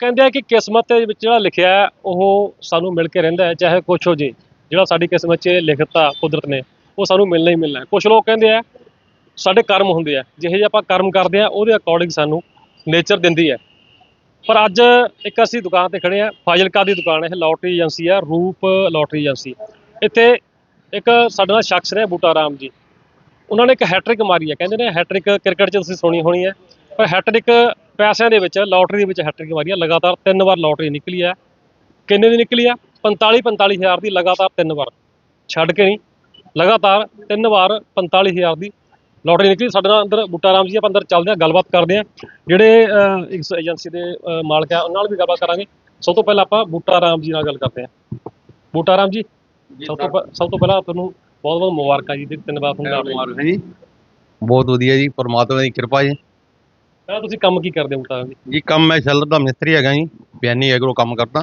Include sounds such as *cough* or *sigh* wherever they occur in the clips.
ਕਹਿੰਦੇ ਆ ਕਿ ਕਿਸਮਤ ਦੇ ਵਿੱਚ ਜਿਹੜਾ ਲਿਖਿਆ ਹੈ, ਉਹ ਸਾਨੂੰ ਮਿਲ ਕੇ ਰਹਿੰਦਾ ਹੈ ਚਾਹੇ ਕੁਛ ਹੋ ਜੇ। ਜਿਹੜਾ ਸਾਡੀ ਕਿਸਮਤ 'ਚ ਲਿਖਤਾ ਕੁਦਰਤ ਨੇ ਉਹ ਸਾਨੂੰ ਮਿਲਣਾ ਹੀ ਮਿਲਣਾ ਹੈ। ਕੁਝ ਲੋਕ ਕਹਿੰਦੇ ਆ ਸਾਡੇ ਕਰਮ ਹੁੰਦੇ ਆ। ਜਿਹੇ ਜਿਹੇ ਆਪਾਂ ਕਰਮ ਕਰਦੇ ਆ ਉਹਦੇ ਅਕੋਰਡਿੰਗ ਸਾਨੂੰ ਨੇਚਰ ਦਿੰਦੀ ਹੈ। ਪਰ ਅੱਜ ਇੱਕ ਅਸੀਂ ਦੁਕਾਨ ਤੇ ਖੜੇ ਆ ਫਾਜ਼ਿਲਕਾ ਦੀ ਦੁਕਾਨ ਹੈ ਇਹ ਲੋਟਰੀ ਏਜੰਸੀ ਹੈ ਰੂਪ ਲੋਟਰੀ ਏਜੰਸੀ ਇੱਥੇ ਇੱਕ ਸਾਡੇ ਨਾਲ ਸ਼ਖਸ ਨੇ ਬੂਟਾ ਰਾਮ ਜੀ। ਉਹਨਾਂ ਨੇ ਇੱਕ ਹੈਟ੍ਰਿਕ ਮਾਰੀ ਹੈ। ਕਹਿੰਦੇ ਨੇ ਹੈਟ੍ਰਿਕ ਕ੍ਰਿਕਟ 'ਚ ਤੁਸੀਂ ਸੁਣੀ ਹੋਣੀ ਹੈ। ਪਰ ਹੈਟ੍ਰਿਕ ਪੈਸਿਆਂ ਦੇ ਵਿੱਚ ਲੋਟਰੀ ਦੇ ਵਿੱਚ ਹੈਟ੍ਰਿਕ ਮਾਰੀ ਹੈ ਲਗਾਤਾਰ ਤਿੰਨ ਵਾਰ ਲੋਟਰੀ ਨਿਕਲੀ ਹੈ। ਕਿੰਨੇ ਦੀ ਨਿਕਲੀ ਆ 45 45000 ਦੀ ਲਗਾਤਾਰ ਤਿੰਨ ਵਾਰ। ਛੱਡ ਕੇ ਨਹੀਂ। ਲਗਾਤਾਰ ਤਿੰਨ ਵਾਰ 45000 ਦੀ ਲੋਟਰੀ ਨਿਕਲੀ। ਸਾਡੇ ਨਾਲ ਅੰਦਰ ਬੂਟਾ ਰਾਮ ਜੀ ਆਪਾਂ ਅੰਦਰ ਚੱਲਦੇ ਹਾਂ ਗੱਲਬਾਤ ਕਰਦੇ ਹਾਂ। ਜਿਹੜੇ ਇਸ ਏਜੰਸੀ ਦੇ ਮਾਲਕ ਆ ਉਹਨਾਂ ਨਾਲ ਵੀ ਗੱਲਬਾਤ ਕਰਾਂਗੇ। ਸਭ ਤੋਂ ਪਹਿਲਾਂ ਆਪਾਂ ਬੂਟਾ ਰਾਮ ਜੀ ਨਾਲ ਗੱਲ ਕਰਦੇ ਹਾਂ। ਬੂਟਾ ਰਾਮ ਜੀ ਸਭ ਤੋਂ ਪਹਿ- ਸਭ ਤੋਂ ਪਹਿਲਾਂ ਤੁਹਾਨੂੰ ਬਹੁਤ ਬਹੁਤ ਮੁਬਾਰਕਾਂ ਜੀ ਦੀ ਤਿੰਨ ਵਾਰ ਤੁਹਾਨੂੰ ਜੀ। ਬਹੁਤ ਵਧੀਆ ਜੀ ਪਰਮਾਤਮਾ ਦੀ ਕਿਰਪਾ ਜੀ। ਪਹਿਲਾਂ ਤੁਸੀਂ ਕੰਮ ਕੀ ਕਰਦੇ ਹੋ ਬੂਟਾ ਰਾਮ ਜੀ? ਜੀ ਕੰਮ ਮੈਂ ਸ਼ੈਲਰ ਦਾ ਮਿਸਤਰੀ ਹੈਗਾ ਜੀ ਬਿਆਨੀ ਐਗਰੋ ਕੰਮ ਕਰਦਾ।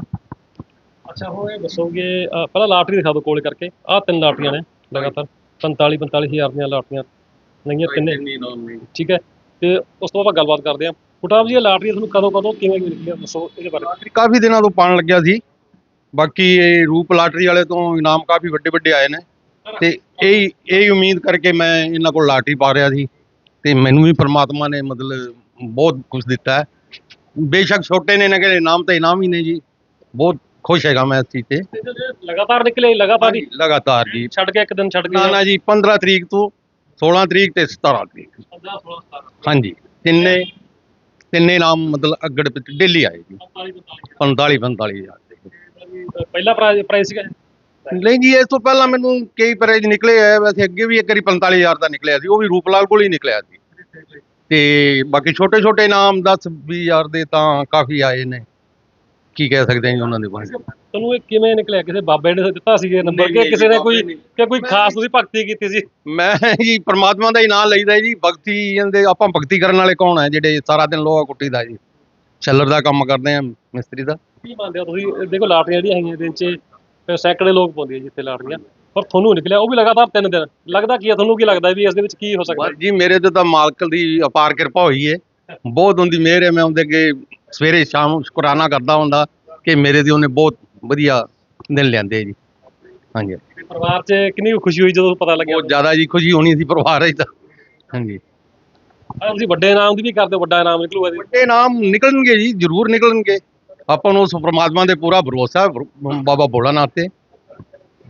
ਅੱਛਾ ਹੁਣ ਇਹ ਦੱਸੋਗੇ ਅਹ, ਪਹਿਲਾਂ ਲਾਟਰੀ ਦਿਖਾ ਦਿਓ ਕੋਲ ਕਰਕੇ। ਆਹ ਤਿੰਨ ਲਾਟਰੀਆਂ ਨੇ ਲਗਾਤਾਰ। 45 45000 ਦੀਆਂ ਲਾਟਰੀਆਂ ਲਈਆਂ ਤਿੰਨੇ। ਠੀਕ ਹੈ ਤੇ ਉਸ ਤੋਂ ਬਾਅਦ ਆਪਾਂ ਗੱਲਬਾਤ ਕਰਦੇ ਹਾਂ। ਬੂਟਾ ਜੀ ਇਹ ਲਾਟਰੀ ਤੁਹਾਨੂੰ ਕਦੋਂ ਕਦੋਂ ਕਿਵੇਂ ਮਿਲੀ ਦੱਸੋ ਇਹਦੇ ਬਾਰੇ। ਕਾਫੀ ਦਿਨਾਂ ਤੋਂ ਪਾਣ ਲੱਗਿਆ ਸੀ। ਬਾਕੀ ਇਹ ਰੂਪ ਲਾਟਰੀ ਵਾਲੇ ਤੋਂ ਇਨਾਮ ਕਾਫੀ ਵੱਡੇ ਵੱਡੇ ਆਏ ਨੇ। ਤੇ ਇਹ ਇਹ ਉਮੀਦ ਕਰਕੇ ਮੈਂ ਇਹਨਾਂ ਕੋਲ ਲਾਟਰੀ ਪਾ ਰਿਹਾ ਸੀ। ਤੇ ਮੈਨੂੰ ਵੀ ਪ੍ਰਮਾਤਮਾ ਨੇ ਮਤਲਬ ਬਹੁਤ ਕੁਝ ਦਿੱਤਾ ਹੈ। ਬੇਸ਼ੱਕ ਛੋਟੇ ਨੇ ਨਾ ਕਿ ਇਨਾਮ ਤਾਂ ਇਨਾਮ ਹੀ ਨੇ ਜੀ। ਬਹੁਤ ਖੁਸ਼ ਹੈਗਾ ਮੈਂ ਇਸ ਚੀਜ਼ ਤੇ। ਲਗਾਤਾਰ ਨਿਕਲੇ ਲਗਾਤਾਰ ਹੀ। ਲਗਾਤਾਰ ਜੀ। ਛੱਡ ਕੇ ਇੱਕ ਦਿਨ ਛੱਡ ਕੇ ਨਾ ਨਾ ਜੀ 15 ਤਰੀਕ ਤੋਂ 16 ਤਰੀਕ ਤੇ 17 ਤਰੀਕ। 15 16 17 ਹਾਂਜੀ ਤਿੰਨੇ ਤਿੰਨੇ ਨਾਮ ਮਤਲਬ ਅਗੜ ਵਿੱਚ ਡੇਲੀ ਆਏ ਜੀ। 45 45 45 ਹਜ਼ਾਰ ਦੇ। ਪਹਿਲਾ ਸੀਗਾ। ਨਹੀਂ ਜੀ ਇਸ ਤੋਂ ਪਹਿਲਾਂ ਮੈਨੂੰ ਕਈ ਪ੍ਰਾਈਜ਼ ਨਿਕਲੇ ਆ। ਵੈਸੇ ਅੱਗੇ ਵੀ ਇੱਕ ਵਾਰੀ 45000 ਦਾ ਨਿਕਲਿਆ ਸੀ। ਉਹ ਵੀ ਰੂਪਲਾਲ ਕੋਲ ਹੀ ਨਿਕਲਿਆ ਸੀ। ਤੇ ਬਾਕੀ ਛੋਟੇ ਛੋਟੇ ਨਾਮ 10 20000 ਦੇ ਤਾਂ ਕਾਫੀ ਆਏ ਨੇ। ਕੀ ਕਹਿ ਸਕਦੇ ਹਾਂ ਜੀ ਉਹਨਾਂ ਦੇ ਬਾਰੇ? ਤੁਹਾਨੂੰ ਇਹ ਕਿਵੇਂ ਨਿਕਲਿਆ? ਕਿਸੇ ਬਾਬੇ ਨੇ ਦਿੱਤਾ ਸੀ ਇਹ ਨੰਬਰ ਕਿ ਕਿਸੇ ਨੇ ਕੋਈ। ਕਿ ਕੋਈ ਖਾਸ ਤੁਸੀਂ ਭਗਤੀ ਕੀਤੀ ਸੀ? ਮੈਂ ਜੀ ਪ੍ਰਮਾਤਮਾ ਦਾ ਹੀ ਨਾਮ ਲਈਦਾ ਜੀ। ਭਗਤੀ ਇਹਦੇ ਆਪਾਂ ਭਗਤੀ ਕਰਨ ਵਾਲੇ ਕੌਣ ਹੈ ਜਿਹੜੇ ਸਾਰਾ ਦਿਨ ਲੋਹਾ ਕੁੱਟੀਦਾ ਜੀ? ਛੱਲਰ ਦਾ ਕੰਮ ਕਰਦੇ ਆ ਮਿਸਤਰੀ ਦਾ। ਕੀ ਮੰਨਦੇ ਹੋ ਤੁਸੀਂ? ਦੇਖੋ ਲਾਟਰੀਆਂ ਜਿਹੜੀਆਂ ਹੈਗੀਆਂ ਦਿਨ 'ਚ ਸੈਂਕੜੇ ਲੋਕ ਪਾਉਂਦੇ ਆ ਜਿੱਥੇ ਲਾਟਰੀਆਂ। ਪਰ ਤੁਹਾਨੂੰ ਨਿਕਲਿਆ ਉਹ ਵੀ ਲਗਾਤਾਰ ਤਿੰਨ ਦਿਨ। ਲੱਗਦਾ ਕੀ ਹੈ ਤੁਹਾਨੂੰ ਕੀ ਲੱਗਦਾ ਵੀ ਇਸ ਦੇ ਵਿੱਚ ਕੀ ਹੋ ਸਕਦਾ? ਜੀ ਮੇਰੇ ਤੇ ਤਾਂ ਮਾਲਕ ਦੀ ਅਪਾਰ ਕਿਰਪਾ ਹੋਈ ਹੈ ਬਹੁਤ ਹੁੰਦੀ ਮਿਹਰ ਹੈ ਮੈਂ ਉਹਦੇ ਅੱਗੇ ਸਵੇਰੇ ਸ਼ਾਮ ਸ਼ੁਕਰਾਨਾ ਕਰਦਾ ਹੁੰਦਾ ਕਿ ਮੇਰੇ ਦੀ ਉਹਨੇ ਬਹੁਤ ਵਧੀਆ ਦਿਨ ਲਿਆਂਦੇ ਜੀ। ਹਾਂਜੀ। ਪਰਿਵਾਰ 'ਚ ਕਿੰਨੀ ਕੁ ਖੁਸ਼ੀ ਹੋਈ ਜਦੋਂ ਪਤਾ ਲੱਗਿਆ? ਬਹੁਤ ਜ਼ਿਆਦਾ ਜੀ ਖੁਸ਼ੀ ਹੋਣੀ ਸੀ ਪਰਿਵਾਰ ਵਿੱਚ ਤਾਂ। ਹਾਂਜੀ। ਆਹ ਤੁਸੀਂ ਵੱਡੇ ਇਨਾਮ ਦੀ ਵੀ ਕਰਦੇ ਹੋ ਵੱਡਾ ਇਨਾਮ ਨਿਕਲੂਗਾ ਜੀ। ਵੱਡੇ ਨਾਮ ਨਿਕਲਣਗੇ ਜੀ ਜ਼ਰੂਰ ਨਿਕਲਣਗੇ। ਆਪਾਂ ਨੂੰ ਉਸ ਪ੍ਰਮਾਤਮਾ ਦੇ ਪੂਰਾ ਭਰੋਸਾ ਹੈ, ਬਾਬਾ ਭੋਲਾਨਾਥ ਤੇ।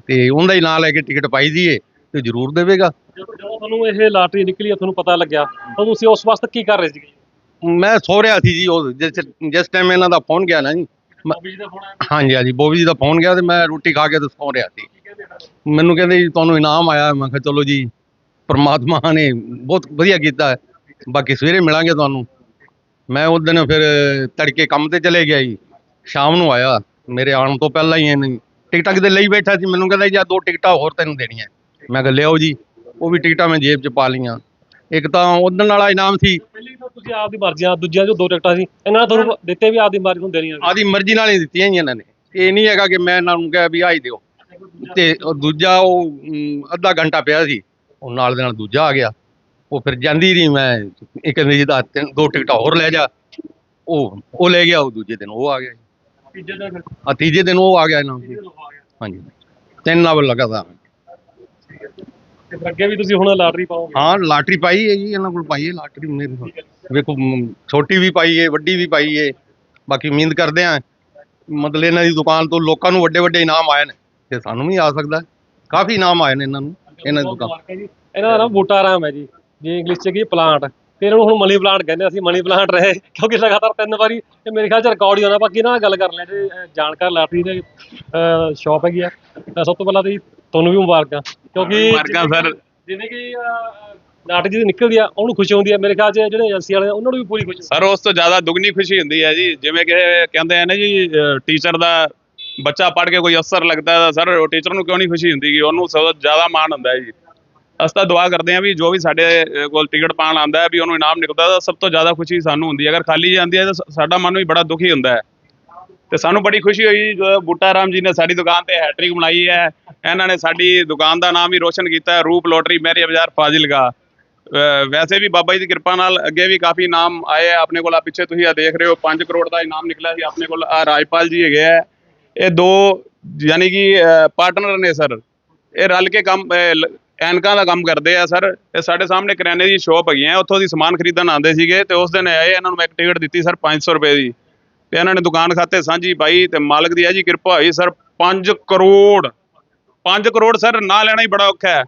ਤੇ ਉਹਦਾ ਹੀ ਨਾਂ ਲੈ ਕੇ ਟਿਕਟ ਪਾਈ ਦੀਏ ਤੇ ਜ਼ਰੂਰ ਦੇਵੇਗਾ। ਜਦੋਂ ਜਦੋਂ ਤੁਹਾਨੂੰ ਇਹ ਲਾਟਰੀ ਨਿਕਲੀ ਹੈ ਤੁਹਾਨੂੰ ਪਤਾ ਲੱਗਿਆ ਤਾਂ ਤੁਸੀਂ ਉਸ ਵਕਤ ਕੀ ਕਰ ਰਹੇ ਸੀਗੇ? ਮੈਂ ਸੋ ਰਿਹਾ ਸੀ ਜੀ ਉਹ ਜਿਸ ਜਿਸ ਟਾਈਮ ਇਹਨਾਂ ਦਾ ਫੋਨ ਗਿਆ ਨਾ ਜੀ ਮੈਂ- ਬੀਜ ਦਾ ਫੋਨ ਆਇਆ? ਹਾਂਜੀ ਹਾਂਜੀ ਬੋਬੀ ਜੀ ਦਾ ਫੋਨ ਗਿਆ ਤੇ ਮੈਂ ਰੋਟੀ ਖਾ ਕੇ ਤੇ ਸੌ ਰਿਹਾ ਸੀ। ਕੀ ਕਹਿੰਦੇ ਫਿਰ? ਮੈਨੂੰ ਕਹਿੰਦੇ ਜੀ ਤੁਹਾਨੂੰ ਇਨਾਮ ਆਇਆ। ਮੈਂ ਕਿਹਾ ਚਲੋ ਜੀ ਪ੍ਰਮਾਤਮਾ ਨੇ ਬਹੁਤ ਵਧੀਆ ਕੀਤਾ ਹੈ। ਬਾਕੀ ਸਵੇਰੇ ਮਿਲਾਂਗੇ ਤੁਹਾਨੂੰ। ਮੈਂ ਉਸ ਦਿਨ ਫਿਰ ਤੜਕੇ ਕੰਮ ਤੇ ਚਲੇ ਗਿਆ ਜੀ ਸ਼ਾਮ ਨੂੰ ਆਇਆ। ਮੇਰੇ ਆਉਣ ਤੋਂ ਪਹਿਲਾਂ ਹੀ ਇਹਨੇ ਟਿਕਟਾਂ ਕਿਤੇ ਲਈ ਬੈਠਾ ਸੀ ਮੈਨੂੰ ਕਹਿੰਦਾ ਜੀ ਦੋ ਟਿਕਟਾਂ ਹੋਰ ਤੈਨੂੰ ਦੇਣੀਆਂ। ਮੈਂ ਕਿਹਾ ਲਿਆਓ ਜੀ ਉਹ ਵੀ ਟਿਕਟਾਂ ਮੈਂ ਜੇਬ 'ਚ ਪਾ ਲਈਆਂ। ਇੱਕ ਤਾਂ ਉਦਣ ਵਾਲਾ ਇਨਾਮ ਸੀ। ਪਹਿਲੀ ਤਾਂ ਤੁਸੀਂ ਆਪਦੀ ਮਰਜ਼ੀ ਨਾਲ ਦੂਜਿਆਂ ਜੋ ਦੋ ਟਿਕਟਾਂ ਸੀ। ਇਹਨਾਂ ਨੇ ਤੁਹਾਨੂੰ ਦਿੱਤੇ ਵੀ ਆਪਦੀ ਮਰਜ਼ੀ ਨੂੰ ਦੇਣੀਆਂ ਆਦੀ ਮਰਜ਼ੀ ਨਾਲ ਹੀ ਦਿੱਤੀਆਂ ਜੀ ਇਹਨਾਂ ਨੇ। ਇਹ ਨਹੀਂ ਹੈਗਾ ਕਿ ਮੈਂ ਇਹਨਾਂ ਨੂੰ ਕਿਹਾ ਵੀ ਆਹ ਦਿਓ। ਤੇ ਉਹ ਦੂਜਾ ਉਹ ਅਮ, ਅੱਧਾ ਘੰਟਾ ਪਿਆ ਸੀ। ਉਹ ਨਾਲ ਦੇ ਨਾਲ ਦੂਜਾ ਆ ਗਿਆ। ਉਹ ਫਿਰ ਜਾਂਦੀ ਰਹੀ ਮੈਂ ਇੱਕ ਜਿਹਦਾ ਤਿੰਨ ਦੋ ਟਿਕਟਾਂ ਹੋਰ ਲੈ ਜਾ। ਉਹ ਉਹ ਲੈ ਗਿਆ ਉਹ ਦੂਜੇ ਦਿਨ ਉਹ ਆ ਗਿਆ ਤੀਜੇ ਦਿਨ। ਫਿਰ ਆ ਤੀਜੇ ਦਿਨ ਉਹ ਆ ਗਿਆ ਆ ਗਿਆ ਹਾਂਜੀ। ਤਿੰਨ ਨਾਲ ਲਗਾਤਾਰ। ਤੇ ਫਿਰ ਅੱਗੇ ਵੀ ਤੁਸੀਂ ਹੁਣ ਲਾਟਰੀ ਪਾਓਗੇ? ਹਾਂ ਲਾਟਰੀ ਪਾਈ ਹੈ ਜੀ ਇਹਨਾਂ ਕੋਲ ਪਾਈ ਹੈ ਲਾਟਰੀ ਮੇਰੇ ਕੋਲ। ਵੇਖੋ ਮ, ਛੋਟੀ ਵੀ ਪਾਈ ਹੈ ਵੱਡੀ ਵੀ ਪਾਈ ਹੈ। ਬਾਕੀ ਉਮੀਦ ਕਰਦੇ ਆ ਮਤਲਬ ਇਹਨਾਂ ਦੀ ਦੁਕਾਨ ਤੋਂ ਲੋਕਾਂ ਨੂੰ ਵੱਡੇ ਵੱਡੇ ਇਨਾਮ ਆਏ ਨੇ ਤੇ ਸਾਨੂੰ ਵੀ ਆ ਸਕਦਾ ਹੈ। ਕਾਫੀ ਇਨਾਮ ਆਏ ਨੇ ਇਹਨਾਂ ਨੂੰ ਇਹਨਾਂ ਦੀ ਦੁਕਾਨ। ਮੁਬਾਰਕਾਂ ਜੀ। ਇਹਨਾਂ ਦਾ ਨਾਮ ਬੂਟਾ ਰਾਮ ਹੈ ਜੀ ਜੇ ਇੰਗਲਿਸ਼ ਚ ਕੀ ਪਲਾਂਟ। ਤੇ ਇਹਨਾਂ ਨੂੰ ਹੁਣ ਮਨੀ ਪਲਾਂਟ ਕਹਿੰਦੇ ਅਸੀਂ ਮਨੀ ਪਲਾਂਟ ਰਹੇ ਕਿਉਂਕਿ ਲਗਾਤਾਰ ਤਿੰਨ ਵਾਰੀ ਇਹ ਮੇਰੇ ਖਿਆਲ ਚ ਰਿਕਾਰਡ ਹੀ ਹੋਣਾ ਬਾਕੀ ਇਹਨਾਂ ਨਾਲ ਗੱਲ ਕਰ ਲੈ ਜੇ ਜਾਣਕਾਰ ਲਾਟਰੀ ਦੇ ਸ਼ਾਪ ਹੈਗੀ ਆ। ਤਾਂ ਸਭ ਤੋਂ ਪਹਿਲਾਂ ਤਾਂ ਜੀ ਤੁਹਾਨੂੰ ਵੀ ਮੁਬਾਰਕਾਂ ਕਿਉਂਕਿ ਮੁਬਾਰਕਾਂ ਸਰ। ਜਿਵੇਂ ਕਿ ਲਾਟਰੀ ਜਿਹਦੀ ਨਿਕਲਦੀ ਆ ਉਹਨੂੰ ਖੁਸ਼ੀ ਹੁੰਦੀ ਆ ਮੇਰੇ ਖਿਆਲ ਚ ਜਿਹੜੇ ਏਜੰਸੀ ਵਾਲੇ ਉਹਨਾਂ ਨੂੰ ਵੀ ਪੂਰੀ ਖੁਸ਼ੀ ਸਰ ਉਸ ਤੋਂ ਜ਼ਿਆਦਾ ਦੁੱਗਣੀ ਖੁਸ਼ੀ ਹੁੰਦੀ ਹੈ ਜੀ ਜਿਵੇਂ ਕਿ ਕਹਿੰਦੇ ਆ ਨਾ ਜੀ ਟੀਚਰ ਦਾ ਬੱਚਾ ਪੜ੍ਹ ਕੇ ਕੋਈ ਅਫਸਰ ਲੱਗਦਾ ਸਰ ਟੀਚਰ ਨੂੰ ਕਿਉਂ ਨਹੀਂ ਖੁਸ਼ੀ ਹੁੰਦੀ ਕਿ ਉਹਨੂੰ ਸਭ ਤੋਂ ਜ਼ਿਆਦਾ ਮਾਣ ਹੁੰਦਾ ਹੈ ਜੀ। ਅਸੀਂ ਤਾਂ ਦੁਆ ਕਰਦੇ ਹਾਂ ਵੀ ਜੋ ਵੀ ਸਾਡੇ ਅ, ਕੋਲ ਟਿਕਟ ਪਾਣ ਆਉਂਦਾ ਹੈ ਵੀ ਉਹਨੂੰ ਇਨਾਮ ਨਿਕਲਦਾ ਤਾਂ ਸਭ ਤੋਂ ਜ਼ਿਆਦਾ ਖੁਸ਼ੀ ਸਾਨੂੰ ਹੁੰਦੀ ਹੈ। ਅਗਰ ਖਾਲੀ ਜਾਂਦੀ ਹੈ ਤਾਂ ਸ- ਸਾਡਾ ਮਨ ਵੀ ਬੜਾ ਦੁਖੀ ਹੁੰਦਾ ਹੈ। ਤੇ ਸਾਨੂੰ ਬੜੀ ਖੁਸ਼ੀ ਹੋਈ ਜਦੋਂ ਬੂਟਾ ਰਾਮ ਜੀ ਨੇ ਸਾਡੀ ਦੁਕਾਨ ਤੇ ਹੈਟ੍ਰਿਕ ਬਣਾਈ ਹੈ। ਇਹਨਾਂ ਨੇ ਸਾਡੀ ਦੁਕਾਨ ਦਾ ਨਾਮ ਹੀ ਰੋਸ਼ਨ ਕੀਤਾ ਹੈ ਰੂਪ ਲੋਟਰੀ ਮੈਰੀ ਬਾਜ਼ਾਰ ਫਾਜ਼ਿਲਕਾ। ਅਹ ਵੈਸੇ ਵੀ ਬਾਬਾ ਜੀ ਦੀ ਕਿਰਪਾ ਨਾਲ ਅੱਗੇ ਵੀ ਕਾਫੀ ਇਨਾਮ ਆਏ ਆ ਆਪਣੇ ਕੋਲ ਆ ਪਿੱਛੇ ਤੁਸੀਂ ਆ ਦੇਖ ਰਹੇ ਹੋ 5 ਕਰੋੜ ਦਾ ਇਨਾਮ ਨਿਕਲਿਆ ਸੀ। ਆਪਣੇ ਕੋਲ ਆ ਰਾਜਪਾਲ ਜੀ ਹੈਗੇ ਆ ਇਹ ਦੋ ਯਾਨੀ ਕਿ ਪਾਰਟਨਰ ਨੇ ਸਰ। ਇਹ ਰਲ ਕੇ ਕੰਮ ਅਹ, ਲ- ਐਨਕਾਂ ਦਾ ਕੰਮ ਕਰਦੇ ਆ ਸਰ। ਇਹ ਸਾਡੇ ਸਾਹਮਣੇ ਕਰਿਆਨੇ ਦੀ ਸ਼ੋਪ ਹੈਗੀ ਆ, ਉੱਥੋਂ ਦੀ ਸਮਾਨ ਖਰੀਦਣ ਆਉਂਦੇ ਸੀਗੇ ਤੇ ਉਸ ਦਿਨ ਆਏ, ਇਹਨਾਂ ਨੂੰ ਮੈਂ ਇੱਕ ਟਿਕਟ ਦਿੱਤੀ ਸਰ 500 ਰੁਪਏ ਦੀ। ਤੇ ਇਹਨਾਂ ਨੇ ਦੁਕਾਨ ਖਾਤੇ ਸਾਂਝੀ ਪਾਈ ਤੇ ਮਾਲਕ ਦੀ ਹੈ ਜੀ ਕਿਰਪਾ ਹੋਈ ਸਰ 5 ਕਰੋੜ। 5 ਕਰੋੜ ਸਰ ਨਾ ਲੈਣਾ ਹੀ ਬੜਾ ਔਖਾ ਹੈ।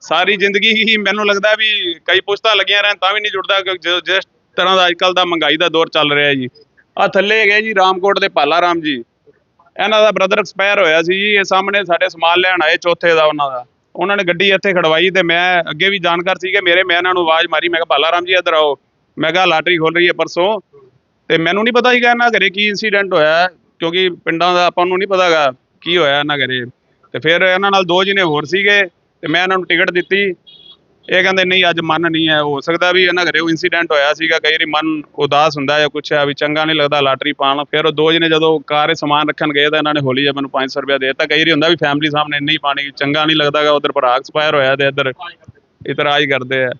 ਸਾਰੀ ਜ਼ਿੰਦਗੀ ਹੀ ਮੈਨੂੰ ਲੱਗਦਾ ਵੀ ਕਈ ਪੁਸ਼ਤਾਂ ਲੱਗੀਆਂ ਰਹਿਣ ਤਾਂ ਵੀ ਨਹੀਂ ਜੁੜਦਾ ਕਿ ਜਿਸ ਤਰ੍ਹਾਂ ਦਾ ਅੱਜਕੱਲ ਦਾ ਮਹਿੰਗਾਈ ਦਾ ਦੌਰ ਚੱਲ ਰਿਹਾ ਜੀ। ਆ ਥੱਲੇ ਹੈਗੇ ਜੀ ਰਾਮਕੋਟ ਦੇ ਪਾਲਾ ਰਾਮ ਜੀ। ਇਹਨਾਂ ਦਾ ਬ੍ਰਦਰ ਐਕਸਪਾਇਰ ਹੋਇਆ ਸੀ ਜੀ, ਇਹ ਸਾਹਮਣੇ ਸਾਡੇ ਸਮਾਨ ਲੈਣ ਆਏ ਚੌਥੇ ਦਾ ਉਹਨਾਂ ਦਾ। ਉਹਨਾਂ ਨੇ ਗੱਡੀ ਇੱਥੇ ਖੜਵਾਈ ਤੇ ਮੈਂ ਅੱਗੇ ਵੀ ਜਾਣਕਾਰ ਸੀਗੇ, ਮੇਰੇ ਮੈਂ ਇਹਨਾਂ ਨੂੰ ਆਵਾਜ਼ ਮਾਰੀ, ਮੈਂ ਕਿਹਾ ਪਾਲਾ ਰਾਮ ਜੀ, ਇੱਧਰ ਆਓ। ਮੈਂ ਕਿਹਾ, ਲਾਟਰੀ ਖੋਲ ਰਹੀ ਹੈ ਪਰਸੋਂ। ਤੇ ਮੈਨੂੰ ਨਹੀਂ ਪਤਾ ਸੀਗਾ ਇਹਨਾਂ ਘਰੇ ਕੀ ਇਨਸੀਡੈਂਟ ਹੋਇਆ, ਕਿਉਂਕਿ ਪਿੰਡਾਂ ਦਾ ਆਪਾਂ ਨੂੰ ਨਹੀਂ ਪਤਾਗਾ ਕੀ ਹੋਇਆ ਇਹਨਾਂ ਘਰੇ। ਤੇ ਫਿਰ ਇਹਨਾਂ ਨਾਲ ਦੋ ਜਣੇ ਹੋਰ ਸੀਗੇ ਤੇ ਮੈਂ ਇਹਨਾਂ ਨੂੰ ਟਿਕਟ ਦਿੱਤੀ। ਇਹ ਕਹਿੰਦੇ ਨਹੀਂ, ਅੱਜ ਮਨ ਨਹੀਂ ਹੈ, ਹੋ ਸਕਦਾ ਵੀ ਇਹਨਾਂ ਘਰੇ ਉਹ ਇਨਸੀਡੈਂਟ ਹੋਇਆ ਸੀਗਾ, ਕਈ ਵਾਰੀ ਮਨ ਉਦਾਸ ਹੁੰਦਾ ਜਾਂ ਕੁਛ ਹੈ, ਵੀ ਚੰਗਾ ਨਹੀਂ ਲੱਗਦਾ, ਲਾਟਰੀ ਪਾਉਣ, ਫਿਰ ਉਹ ਦੋ ਜਣੇ ਜਦੋਂ ਕਾਰ 'ਚ ਸਮਾਨ ਰੱਖਣ ਗਏ ਤਾਂ ਇਹਨਾਂ ਨੇ ਹੋਲੀ ਜਿਹਾ ਮੈਨੂੰ 500 ਰੁਪਇਆ ਦੇ ਦਿੱਤਾ। ਕਈ ਵਾਰੀ ਹੁੰਦਾ ਵੀ ਫੈਮਿਲੀ ਸਾਹਮਣੇ ਨਹੀਂ ਪਾਣੀ, ਚੰਗਾ ਨਹੀਂ ਲੱਗਦਾਗਾ ਉਧਰ ਭਰਾ ਐਕਸਪਾਇਰ ਹੋਇਆ ਤੇ ਇੱਧਰ ਇਤਰਾਜ਼ ਕਰਦੇ ਆ।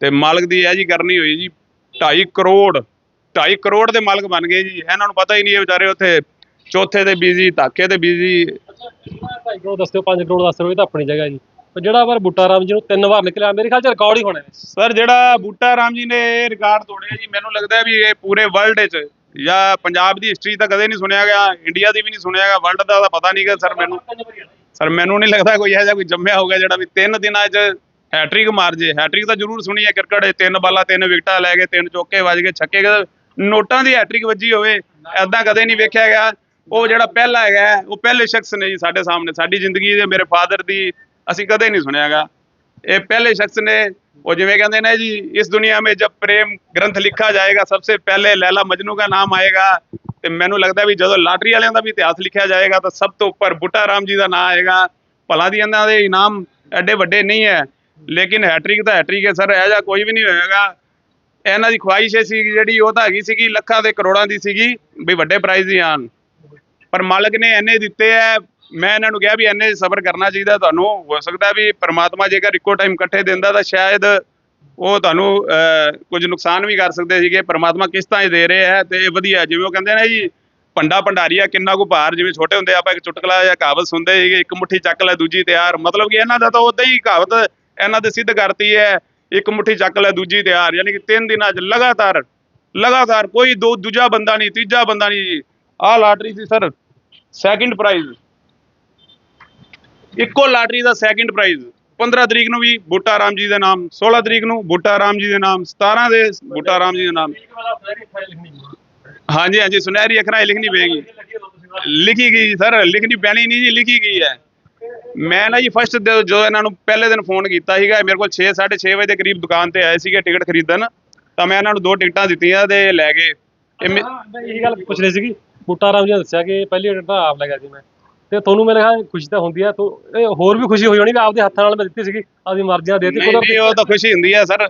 ਤੇ ਮਾਲਕ ਦੀ ਇਹ ਜੀ ਕਰਨੀ ਹੋਈ ਜੀ 2.5 ਕਰੋੜ 2.5 ਕਰੋੜ ਦੇ ਮਾਲਕ ਬਣ ਗਏ ਜੀ। ਇਹਨਾਂ ਨੂੰ ਪਤਾ ਹੀ ਨਹੀਂ ਇਹ ਵਿਚਾਰੇ ਉੱਥੇ ਚੌਥੇ ਤੇ ਬੀਜੀ ਧਾਕੇ ਤੇ ਬੀਜੀ 2 ਕਰੋੜ ਦੱਸਿਓ 5 ਕਰੋੜ ਦੱਸ ਦਿਓ ਇਹ ਤਾਂ ਆਪਣੀ ਜਗ੍ਹਾ ਜੀ। ਪਰ ਜਿਹੜਾ ਵਾਰ ਬੂਟਾ ਰਾਮ ਜੀ ਨੂੰ ਤਿੰਨ ਵਾਰ ਨਿਕਲਿਆ, ਮੇਰੇ ਖਿਆਲ ਚ ਰਿਕਾਰਡ ਹੀ ਹੋਣੇ ਨੇ ਸਰ, ਜਿਹੜਾ ਬੂਟਾ ਰਾਮ ਜੀ ਨੇ ਇਹ ਰਿਕਾਰਡ ਤੋੜਿਆ ਜੀ, ਮੈਨੂੰ ਲੱਗਦਾ ਹੈ ਵੀ ਇਹ ਪੂਰੇ ਵਰਲਡ 'ਚ ਜਾਂ ਪੰਜਾਬ ਦੀ ਹਿਸਟਰੀ ਤਾਂ ਕਦੇ ਨਹੀਂ ਸੁਣਿਆ ਗਿਆ ਇੰਡੀਆ ਦੀ ਵੀ ਨਹੀਂ ਸੁਣਿਆ ਗਿਆ ਵਰਲਡ ਦਾ ਤਾਂ ਪਤਾ ਨਹੀਂ ਗਾ ਸਰ ਮੈਨੂੰ। ਸਰ, ਮੈਨੂੰ ਨਹੀਂ ਲੱਗਦਾ ਕੋਈ ਇਹੋ ਜਿਹਾ ਕੋਈ ਜੰਮਿਆ ਹੋਊਗਾ ਜਿਹੜਾ ਵੀ ਤਿੰਨ ਦਿਨਾਂ 'ਚ ਹੈਟ੍ਰਿਕ ਮਾਰ ਜੇ। ਹੈਟ੍ਰਿਕ ਤਾਂ ਜ਼ਰੂਰ ਸੁਣੀ ਹੈ, ਕ੍ਰਿਕਟ 'ਚ ਤਿੰਨ ਬਾਲਾਂ, ਤਿੰਨ ਵਿਕਟਾਂ ਲੈ ਕੇ, ਤਿੰਨ ਚੌਕੇ ਵੱਜ ਗਏ ਛੱਕੇ ਗਏ। ਨੋਟਾਂ ਦੀ ਹੈਟ੍ਰਿਕ ਵੱਜੀ ਹੋਵੇ ਐਦਾਂ ਕਦੇ ਨਹੀਂ ਵੇਖਿਆ ਗਿਆ। ਉਹ ਜਿਹੜਾ ਪਹਿਲਾ ਹੈਗਾ, ਉਹ ਪਹਿਲੇ ਸ਼ਖਸ ਨੇ ਜੀ ਸਾਡੇ ਸਾਹਮਣੇ। ਸਾਡੀ ਜ਼ਿੰਦਗੀ ਦੇ ਮੇਰੇ ਫਾਦਰ ਦੀ ਅਸੀਂ ਕਦੇ ਨਹੀਂ ਸੁਣਿਆਗਾ। ਇਹ ਪਹਿਲੇ ਸ਼ਖਸ ਨੇ, ਉਹ ਜਿਵੇਂ ਕਹਿੰਦੇ ਨੇ ਜੀ, ਇਸ ਦੁਨੀਆ ਮੇ ਜਬ ਪ੍ਰੇਮ ਗ੍ਰੰਥ ਲਿਖਾ ਜਾਏਗਾ ਸਭ ਤੋਂ ਪਹਿਲੇ ਲੈਲਾ ਮਜਨੂ ਦਾ ਨਾਮ ਆਏਗਾ। ਤੇ ਮੈਨੂੰ ਲੱਗਦਾ ਵੀ ਜਦੋਂ ਲਾਟਰੀ ਵਾਲਿਆਂ ਦਾ ਵੀ ਇਤਿਹਾਸ ਲਿਖਿਆ ਜਾਏਗਾ, ਤਾਂ ਸਭ ਤੋਂ ਉੱਪਰ ਬੁੱਟਾ ਰਾਮ ਜੀ ਦਾ ਨਾਮ ਆਏਗਾ। ਭਲਾ ਦੀ ਇਹਨਾਂ ਦੇ ਇਨਾਮ ਐਡੇ ਵੱਡੇ ਨਹੀਂ ਹੈ ਲੇਕਿਨ ਹੈਟ੍ਰਿਕ ਤਾਂ ਹੈਟ੍ਰਿਕ ਹੈ ਸਰ, ਇਹ ਜਾਂ ਕੋਈ ਵੀ ਨਹੀਂ ਹੋਏਗਾ। ਇਹਨਾਂ ਦੀ ਖੁਆਇਸ਼ ਸੀ ਜਿਹੜੀ ਉਹ ਤਾਂ ਹੈਗੀ ਸੀਗੀ, ਲੱਖਾਂ ਦੇ ਕਰੋੜਾਂ ਦੀ ਸੀਗੀ, ਵੀ ਵੱਡੇ ਪ੍ਰਾਈਜ਼ ਹੀ ਆਣ। ਪਰ ਮਾਲਕ ਨੇ ਐਨੇ ਦਿੱਤੇ ਐ ਮੈਂ ਇਹਨਾਂ ਨੂੰ ਕਿਹਾ ਵੀ ਐਨੇ ਸਬਰ ਕਰਨਾ ਚਾਹੀਦਾ ਤੁਹਾਨੂੰ। ਹੋ ਸਕਦਾ ਵੀ ਪ੍ਰਮਾਤਮਾ ਜੇਕਰ ਇੱਕੋ ਟਾਈਮ ਇਕੱਠੇ ਦਿੰਦਾ ਤਾਂ ਸ਼ਾਇਦ ਉਹ ਤੁਹਾਨੂੰ ਅਹ, ਕੁਝ ਨੁਕਸਾਨ ਵੀ ਕਰ ਸਕਦੇ ਸੀਗੇ। ਪ੍ਰਮਾਤਮਾ ਕਿਸ਼ਤਾਂ 'ਚ ਦੇ ਰਹੇ ਹੈ ਤੇ ਇਹ ਵਧੀਆ। ਜਿਵੇਂ ਉਹ ਕਹਿੰਦੇ ਨੇ ਜੀ ਭੰਡਾ ਭੰਡਾਰੀਆ ਕਿੰਨਾ ਕੁ ਭਾਰ ਜਿਵੇਂ ਛੋਟੇ ਹੁੰਦੇ ਆਪਾਂ ਇੱਕ ਚੁਟਕਲਾ ਜਾਂ ਕਹਾਵਤ ਸੁਣਦੇ ਸੀਗੇ ਇੱਕ ਮੁੱਠੀ ਚੱਕ ਲੈ ਦੂਜੀ ਤਿਆਰ। ਮਤਲਬ ਕਿ ਇਹਨਾਂ ਦਾ ਤਾਂ ਉਦਾਂ ਹੀ ਕਹਾਵਤ ਇਹਨਾਂ ਦੇ ਸਿੱਧ ਕਰਤੀ ਹੈ ਇੱਕ ਮੁੱਠੀ ਚੱਕ ਲੈ ਦੂਜੀ ਤਿਆਰ। ਯਾਨੀ ਕਿ ਤਿੰਨ ਦਿਨਾਂ 'ਚ ਲਗਾਤਾਰ ਲਗਾਤਾਰ ਕੋਈ ਦੋ ਦੂਜਾ ਬੰਦਾ ਨਹੀਂ ਤੀਜਾ ਬੰਦਾ ਨਹੀਂ ਜੀ। ਆਹ ਲਾਟਰੀ ਸੀ ਸਰ। ਸੈਕਿੰਡ ਪ੍ਰਾਈਜ਼ ਇੱਕੋ ਲਾਟਰੀ ਦਾ ਸੈਕਿੰਡ ਪ੍ਰਾਈਜ਼ 15 ਤਰੀਕ ਨੂੰ ਵੀ ਬੂਟਾ ਰਾਮ ਜੀ ਦੇ ਨਾਮ 16 ਤਰੀਕ ਨੂੰ ਬੂਟਾ ਰਾਮ ਜੀ ਦੇ ਨਾਮ 17 ਦੇ ਬੂਟਾ ਰਾਮ ਜੀ ਦੇ ਨਾਮ। ਹਾਂਜੀ ਹਾਂਜੀ, ਸੁਨਹਿਰੀ ਅੱਖਰਾਂ ਲਿਖਣੀ ਪਏਗੀ। ਲਿਖੀ ਗਈ ਸਰ, ਲਿਖਣੀ ਪੈਣੀ ਨਹੀਂ ਜੀ, ਲਿਖੀ ਗਈ ਹੈ। ਮੈਂ ਨਾ ਜੀ ਫਸਟ ਜਦੋਂ ਇਹਨਾਂ ਨੂੰ ਪਹਿਲੇ ਦਿਨ ਫੋਨ ਕੀਤਾ ਸੀਗਾ ਮੇਰੇ ਕੋਲ 6 6:30 ਵਜੇ ਦੇ ਕਰੀਬ ਦੁਕਾਨ ਤੇ ਆਏ ਸੀਗੇ ਟਿਕਟ ਖਰੀਦਣ, ਤਾਂ ਮੈਂ ਇਹਨਾਂ ਨੂੰ ਦੋ ਟਿਕਟਾਂ ਦਿੱਤੀਆਂ ਤੇ ਲੈ ਗਏ। ਇਹ ਗੱਲ ਪੁੱਛ ਰਹੀ ਸੀਗੀ। ਬੂਟਾ ਰਾਮ ਜੀ ਦੱਸਿਆ ਕਿ ਪਹਿਲੀ ਟਿਕਟ ਤਾਂ ਆਪ ਲੈ ਗਿਆ ਸੀ ਮੈਂ। ਤੇ ਤੁਹਾਨੂੰ ਮੇਰੇ ਖਿਆਲ ਖੁਸ਼ੀ ਤਾਂ ਹੁੰਦੀ ਹੈ ਤੋ ਇਹ ਹੋਰ ਵੀ ਖੁਸ਼ੀ ਹੋਈ ਹੋਣੀ ਵੀ ਆਪਦੇ ਹੱਥਾਂ ਨਾਲ ਮੈਂ ਦਿੱਤੀ ਸੀਗੀ ਆਪਦੀ ਮਰਜ਼ੀ ਨਾਲ ਦੇਤੀ ਨਹੀਂ ਨਹੀਂ ਉਹ ਤਾਂ ਖੁਸ਼ੀ ਹੁੰਦੀ ਹੈ ਸਰ।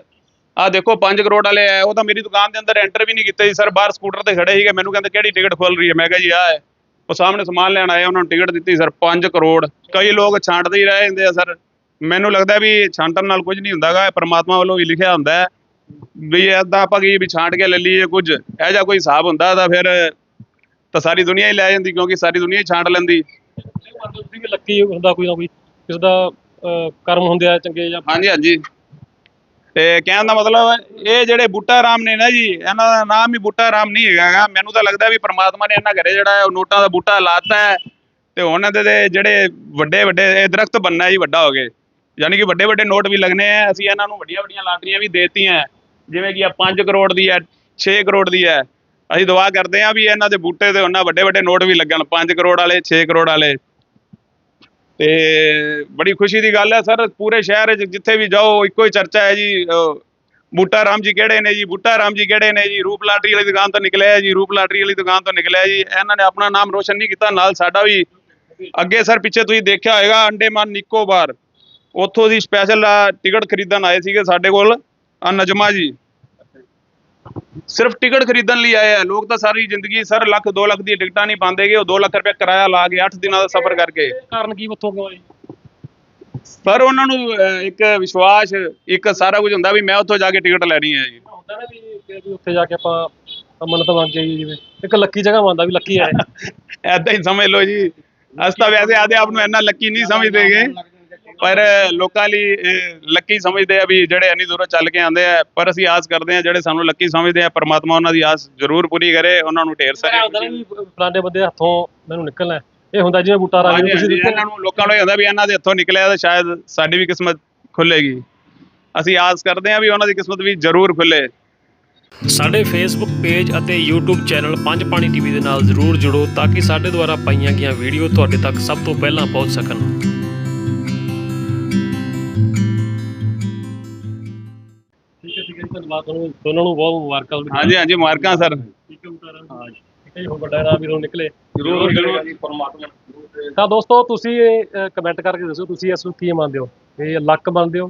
ਆ ਦੇਖੋ 5 ਕਰੋੜ ਵਾਲੇ ਆ ਉਹ ਤਾਂ ਮੇਰੀ ਦੁਕਾਨ ਦੇ ਅੰਦਰ ਐਂਟਰ ਵੀ ਨਹੀਂ ਕੀਤੇ ਜੀ ਸਰ। ਬਾਹਰ ਸਕੂਟਰ ਤੇ ਖੜੇ ਸੀਗੇ ਮੈਨੂੰ ਕਹਿੰਦੇ ਕਿਹੜੀ ਟਿਕਟ ਖੋਲ ਰਹੀ ਹੈ? ਮੈਂ ਕਿਹਾ ਜੀ ਆ ਹੈ। ਉਹ ਸਾਹਮਣੇ ਸਮਾਨ ਲੈਣ ਆਏ ਉਹਨਾਂ ਨੂੰ ਟਿਕਟ ਦਿੱਤੀ ਸਰ 5 ਕਰੋੜ। ਕਈ ਲੋਕ ਛਾਂਟਦੇ ਹੀ ਰਹਿ ਜਾਂਦੇ ਆ ਸਰ। ਮੈਨੂੰ ਲੱਗਦਾ ਵੀ ਛਾਂਟਣ ਨਾਲ ਕੁਝ ਨਹੀਂ ਹੁੰਦਾਗਾ ਇਹ ਪ੍ਰਮਾਤਮਾ ਵੱਲੋਂ ਹੀ ਲਿਖਿਆ ਹੁੰਦਾ ਹੈ। ਵੀ ਏਦਾਂ ਆਪਾਂ ਕੀ ਵੀ ਛਾਂਟ ਕੇ ਲੈ ਲਈਏ ਕੁਝ। ਇਹ ਜਿਹਾ ਕੋਈ ਹਿਸਾਬ ਹੁੰਦਾ ਤਾਂ ਫਿਰ ਤਾਂ ਸਾਰੀ ਦੁਨੀਆ ਹੀ ਲੈ ਜਾਂਦੀ ਕਿਉਂਕਿ ਸਾਰੀ ਦੁਨੀਆ ਹੀ ਛਾਂਟ ਲੈਂਦੀ। ਵੀ ਲੱਕੀ ਹੁੰਦਾ ਕੋਈ ਨਾ ਕੋਈ ਕਿਸੇ ਦਾ ਅਹ, ਕਰਮ ਹੁੰਦੇ ਆ ਚੰਗੇ ਜਾਂ ਹਾਂਜੀ ਹਾਂਜੀ। ਤੇ ਕਹਿਣ ਦਾ ਮਤਲਬ ਇਹ ਜਿਹੜੇ ਬੂਟਾ ਰਾਮ ਨੇ ਨਾ ਜੀ ਇਹਨਾਂ ਦਾ ਨਾਮ ਹੀ ਬੂਟਾ ਰਾਮ ਨਹੀਂ ਹੈਗਾ ਗਾ। ਮੈਨੂੰ ਤਾਂ ਲੱਗਦਾ ਵੀ ਪ੍ਰਮਾਤਮਾ ਨੇ ਇਹਨਾਂ ਘਰੇ ਜਿਹੜਾ ਉਹ ਨੋਟਾਂ ਦਾ ਬੂਟਾ ਲਾਤਾ ਹੈ ਤੇ ਹੁਣ ਇਹਦੇ ਦੇ ਜਿਹੜੇ ਵੱਡੇ ਵੱਡੇ ਇਹ ਦਰਖਤ ਬੰਨਾ ਜੀ ਵੱਡਾ ਹੋ ਗਏ ਯਾਨੀ ਕਿ ਵੱਡੇ ਵੱਡੇ ਨੋਟ ਵੀ ਲੱਗਣੇ ਆ ਅਸੀਂ ਇਹਨਾਂ ਨੂੰ ਵੱਡੀਆਂ ਵੱਡੀਆਂ ਲਾਟਰੀਆਂ ਵੀ ਦੇਤੀਆਂ ਜਿਵੇਂ ਕਿ ਆ 5 ਕਰੋੜ ਦੀ ਹੈ 6 ਕਰੋੜ ਦੀ ਹੈ। ਅਸੀਂ ਦੁਆ ਕਰਦੇ ਹਾਂ ਵੀ ਇਹਨਾਂ ਦੇ ਬੂਟੇ ਤੇ ਉਹਨਾਂ ਵੱਡੇ ਵੱਡੇ ਨੋਟ ਵੀ ਲੱਗਣ 5 ਕਰੋੜ ਵਾਲੇ 6 ਕਰੋੜ ਵਾਲੇ। ਤੇ ਬੜੀ ਖੁਸ਼ੀ ਦੀ ਗੱਲ ਹੈ ਸਰ, ਪੂਰੇ ਸ਼ਹਿਰ 'ਚ ਜਿੱਥੇ ਵੀ ਜਾਓ, ਇੱਕੋ ਹੀ ਚਰਚਾ ਹੈ ਜੀ ਬੂਟਾ ਰਾਮ ਜੀ ਕਿਹੜੇ ਨੇ ਜੀ? ਬੂਟਾ ਰਾਮ ਜੀ ਕਿਹੜੇ ਨੇ ਜੀ? ਰੂਪ ਲਾਟਰੀ ਵਾਲੀ ਦੁਕਾਨ ਤੋਂ ਨਿਕਲਿਆ ਜੀ, ਰੂਪ ਲਾਟਰੀ ਵਾਲੀ ਦੁਕਾਨ ਤੋਂ ਨਿਕਲਿਆ ਜੀ। ਇਹਨਾਂ ਨੇ ਆਪਣਾ ਨਾਮ ਰੋਸ਼ਨ ਨਹੀਂ ਕੀਤਾ, ਨਾਲ ਸਾਡਾ ਵੀ ਅੱਗੇ ਸਰ ਪਿੱਛੇ ਤੁਸੀਂ ਦੇਖਿਆ ਹੋਏਗਾ, ਅੰਡੇਮਾਨ ਨਿਕੋਬਾਰ। ਉੱਥੋਂ ਦੀ ਸਪੈਸ਼ਲ ਟਿਕਟ ਖਰੀਦਣ ਆਏ ਸੀਗੇ ਸਾਡੇ ਕੋਲ ਨਜਮਾ ਜੀ। ਸਿਰਫ ਟਿਕਟ ਖਰੀਦਣ ਲਈ ਆਏ ਆ। ਲੋਕ ਤਾਂ ਸਾਰੀ ਜ਼ਿੰਦਗੀ ਸਰ ਲੱਖ 2 ਲੱਖ ਦੀ ਟਿਕਟਾਂ ਨਹੀਂ ਪਾਉਂਦੇਗੇ ਉਹ 2 ਲੱਖ ਰੁਪਏ ਕਿਰਾਇਆ ਲਾ ਕੇ 8 ਦਿਨਾਂ ਦਾ ਸਫ਼ਰ ਕਰਕੇ। ਕਾਰਨ ਕੀ ਉੱਥੋਂ ਕਿਉਂ ਆਏ? ਪਰ ਉਹਨਾਂ ਨੂੰ ਅਹ, ਇੱਕ ਵਿਸ਼ਵਾਸ ਇੱਕ ਸਾਰਾ ਕੁਝ ਹੁੰਦਾ ਵੀ ਮੈਂ ਉੱਥੋਂ ਜਾ ਕੇ ਟਿਕਟ ਲੈਣੀ ਹੈ ਜੀ। ਹੁੰਦਾ ਨਾ ਵੀ ਕਿ ਵੀ ਉੱਥੇ ਜਾ ਕੇ ਆਪਾਂ ਮੰਨਤ ਮੰਗ ਕੇ ਆਈਏ ਜਿਵੇਂ। ਇੱਕ ਲੱਕੀ ਜਗ੍ਹਾ ਮੰਨਦਾ ਵੀ ਲੱਕੀ ਹੈ ਐਦਾਂ *laughs* ਹੀ ਸਮਝ ਲਓ ਜੀ। ਅਸੀਂ ਤਾਂ ਵੈਸੇ ਆਦੇ ਆਪ ਨੂੰ ਇੰਨਾ ਲੱਕੀ ਨਹੀਂ ਸਮਝਦੇਗੇ ਪਰ ਲੋਕਾਂ ਲਈ ਲੱਕੀ ਸਮਝਦੇ ਆ ਵੀ ਜਿਹੜੇ ਇੰਨੀ ਦੂਰੋਂ ਚੱਲ ਕੇ ਆਉਂਦੇ ਆ ਪਰ ਅਸੀਂ ਆਸ ਕਰਦੇ ਆ ਜਿਹੜੇ ਸਾਨੂੰ ਲੱਕੀ ਸਮਝਦੇ ਆ ਪਰਮਾਤਮਾ ਉਹਨਾਂ ਦੀ ਆਸ ਜ਼ਰੂਰ ਪੂਰੀ ਕਰੇ ਉਹਨਾਂ ਨੂੰ ਢੇਰ ਸਾਰਾ ਫਲਾਣੇ ਬੰਦੇ ਹੱਥੋਂ ਮੈਨੂੰ ਨਿਕਲਣਾ। ਇਹ ਹੁੰਦਾ ਜਿਵੇਂ ਬੂਟਾ ਰਾਜ ਤੁਸੀਂ ਦਿੱਤੇ। ਇਹਨਾਂ ਨੂੰ ਲੋਕਾਂ ਨੂੰ ਇਹ ਹੁੰਦਾ ਵੀ ਇਹਨਾਂ ਦੇ ਹੱਥੋਂ ਨਿਕਲਿਆ ਤਾਂ ਸ਼ਾਇਦ ਸਾਡੀ ਵੀ ਕਿਸਮਤ ਖੁੱਲੇਗੀ। ਅਸੀਂ ਆਸ ਕਰਦੇ ਆ ਵੀ ਉਹਨਾਂ ਦੀ ਕਿਸਮਤ ਵੀ ਜ਼ਰੂਰ ਖੁੱਲੇ। ਸਾਡੇ ਫੇਸਬੁੱਕ ਪੇਜ ਅਤੇ YouTube channel Panj Pani TV ਦੇ ਨਾਲ ਜ਼ਰੂਰ ਜੁੜੋ ਤਾਂ ਕਿ ਸਾਡੇ ਦੁਆਰਾ ਪਾਈਆਂ ਗਈਆਂ ਵੀਡੀਓ ਤੁਹਾਡੇ ਤੱਕ ਸਭ ਤੋਂ ਪਹਿਲਾਂ ਪਹੁੰਚ ਸਕਣ। ਧੰਨਵਾਦ ਤੁਹਾਨੂੰ ਦੋਨਾਂ ਨੂੰ ਬਹੁਤ ਮੁਬਾਰਕਾਂ ਹਾਂਜੀ ਹਾਂਜੀ ਮੁਬਾਰਕਾਂ ਸਰ। ਠੀਕ ਹੈ ਬੂਟਾ ਰਾਜ ਹਾਂ ਵੱਡਾ ਨਾਮ ਵੀਰੋਂ ਨਿਕਲੇ। ਜ਼ਰੂਰ ਜ਼ਰੂਰ ਜੀ ਪਰਮਾਤਮਾ ਤਾਂ ਦੋਸਤੋ ਤੁਸੀਂ ਕਮੈਂਟ ਕਰਕੇ ਦੱਸੋ ਤੁਸੀਂ ਇਸ ਨੂੰ ਕੀ ਮੰਨਦੇ ਹੋ? ਇਹ ਲੱਕ ਮੰਨਦੇ ਹੋ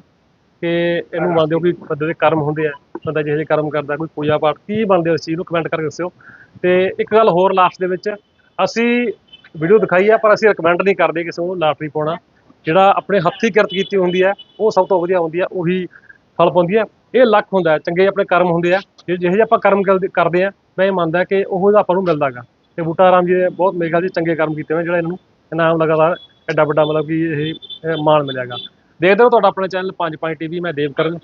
ਕਿ ਇਹਨੂੰ ਮੰਨਦੇ ਹੋ ਕਿ ਬੰਦੇ ਦੇ ਕਰਮ ਹੁੰਦੇ ਆ? ਬੰਦਾ ਜਿਹੇ ਜਿਹੇ ਕਰਮ ਕਰਦਾ ਕੋਈ ਪੂਜਾ ਪਾਠ ਕੀ ਮੰਨਦੇ ਹੋ ਇਸ ਚੀਜ਼ ਨੂੰ? ਕਮੈਂਟ ਕਰਕੇ ਦੱਸਿਓ। ਤੇ ਇੱਕ ਗੱਲ ਹੋਰ ਲਾਸਟ ਦੇ ਵਿੱਚ ਅਸੀਂ ਵੀਡੀਓ ਦਿਖਾਈ ਆ ਪਰ ਅਸੀਂ ਰეკਮੈਂਡ ਨਹੀਂ ਕਰਦੇ ਕਿਸੇ ਨੂੰ ਲਾਟਰੀ ਪਾਉਣਾ। ਜਿਹੜਾ ਆਪਣੇ ਹੱਥੀਂ ਕਿਰਤ ਕੀਤੀ ਹੁੰਦੀ ਹੈ ਉਹ ਸਭ ਤੋਂ ਵਧੀਆ ਹੁੰਦੀ ਹੈ ਉਹੀ ਫਲ ਪਾਉਂਦੀ ਹੈ ਇਹ ਲੱਖ ਹੁੰਦਾ ਹੈ, ਚੰਗੇ ਆਪਣੇ ਕਰਮ ਹੁੰਦੇ ਆ। ਜੇ ਜਿਹੇ ਜਿਹੇ ਆਪਾਂ ਕਰਮ ਕਰਦੇ- ਕਰਦੇ ਆ, ਮੈਂ ਇਹ ਮੰਨਦਾ ਕਿ ਉਹ ਆਪਾਂ ਨੂੰ ਮਿਲਦਾਗਾ ਤੇ ਬੂਟਾ ਰਾਮ ਜੀ ਨੇ ਬਹੁਤ ਮੇਰੇ ਖਿਆਲ 'ਚ ਚੰਗੇ ਕਰਮ ਕੀਤੇ ਹੋਏ ਜਿਹੜਾ ਇਹਨਾਂ ਨੂੰ ਇਨਾਮ ਲਗਾਤਾਰ ਐਡਾ ਵੱਡਾ ਮਤਲਬ ਕਿ ਇਹ ਇਹ ਮਾਣ ਮਿਲਿਆਗਾ ਦੇਖਦੇ ਰਹੋ ਤੁਹਾਡਾ ਆਪਣਾ ਚੈਨਲ ਪੰਜ ਪੰਜ ਟੀਵੀ, ਮੈਂ ਦੇਵ ਕਰਨ।